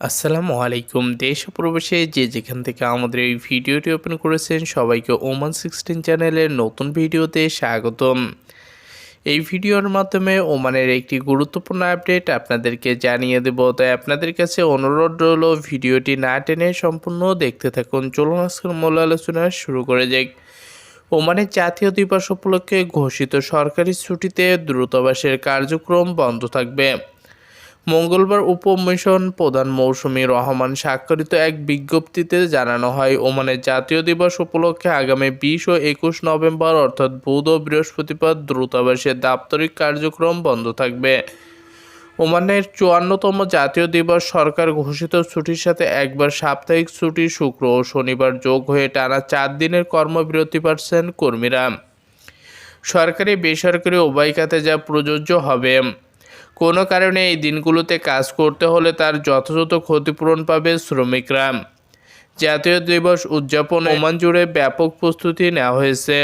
আসসালামু আলাইকুম। দেশ ও প্রবাসে যে যেখান থেকে আমাদের এই ভিডিওটি ওপেন করেছেন, সবাইকে ওমান সিক্সটিন চ্যানেলের নতুন ভিডিওতে স্বাগতম। এই ভিডিওর মাধ্যমে ওমানের একটি গুরুত্বপূর্ণ আপডেট আপনাদেরকে জানিয়ে দেব। তাই আপনাদের কাছে অনুরোধ রইল, ভিডিওটি না টেনে সম্পূর্ণ দেখতে থাকুন। চলুন আজকের মূল আলোচনা শুরু করে যাক। ওমানের জাতীয় দিবস উপলক্ষে ঘোষিত সরকারি ছুটিতে দূতাবাসের কার্যক্রম বন্ধ থাকবে। মঙ্গলবার উপমিশন প্রধান মৌসুমী রহমান স্বাক্ষরিত এক বিজ্ঞপ্তিতে জানানো হয়, ওমানের জাতীয় দিবস উপলক্ষে আগামী বিশ ও একুশ নভেম্বর, অর্থাৎ বুধ ও বৃহস্পতিবার দ্রুতাবাসের দাপ্তরিক কার্যক্রম বন্ধ থাকবে। ওমানের চুয়ান্নতম জাতীয় দিবস সরকার ঘোষিত ছুটির সাথে একবার সাপ্তাহিক ছুটি শুক্র ও শনিবার যোগ হয়ে টানা চার দিনের কর্মবিরতি পাচ্ছেন কর্মীরা। সরকারি বেসরকারি উভয় খাতে যা প্রযোজ্য হবে। কোনো কারণে এই দিনগুলোতে কাজ করতে হলে তার যথাযথ ক্ষতিপূরণ পাবে শ্রমিকরা। জাতীয় দিবস উদযাপন ওমান জুড়ে ব্যাপক প্রস্তুতি নেওয়া হয়েছে।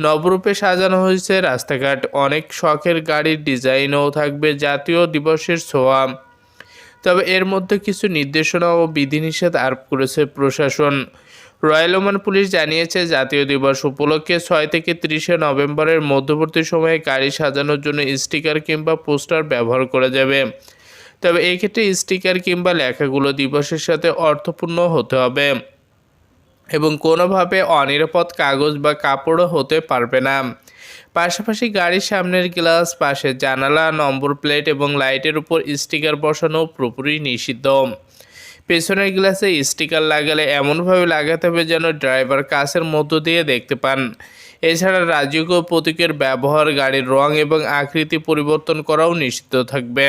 নবরূপে সাজানো হয়েছে রাস্তাঘাট। অনেক শখের গাড়ির ডিজাইনও থাকবে জাতীয় দিবসের ছোঁয়া। তবে এর মধ্যে কিছু নির্দেশনা ও বিধিনিষেধ আরোপ করেছে প্রশাসন। রয়্যাল ওমান পুলিশ জানিয়েছে, জাতীয় দিবস উপলক্ষে ছয় থেকে তিরিশে নভেম্বরের মধ্যবর্তী সময়ে গাড়ি সাজানোর জন্য স্টিকার কিংবা পোস্টার ব্যবহার করা যাবে। তবে এই ক্ষেত্রে স্টিকার কিংবা লেখাগুলো দিবসের সাথে অর্থপূর্ণ হতে হবে এবং কোনোভাবে অনিরাপদ কাগজ বা কাপড়ও হতে পারবে না। পাশাপাশি গাড়ির সামনের গ্লাস পাশে জানালা, নম্বর প্লেট এবং লাইটের উপর স্টিকার বসানো পুরোপুরি নিষিদ্ধ। পেছনের গ্লাসে স্টিকার লাগালে এমনভাবে লাগাতে হবে যেন ড্রাইভার কাছের মধ্য দিয়ে দেখতে পান। এছাড়া রাজকীয় প্রতীকের ব্যবহার গাড়ির রং এবং আকৃতি পরিবর্তন করাও নিষিদ্ধ থাকবে।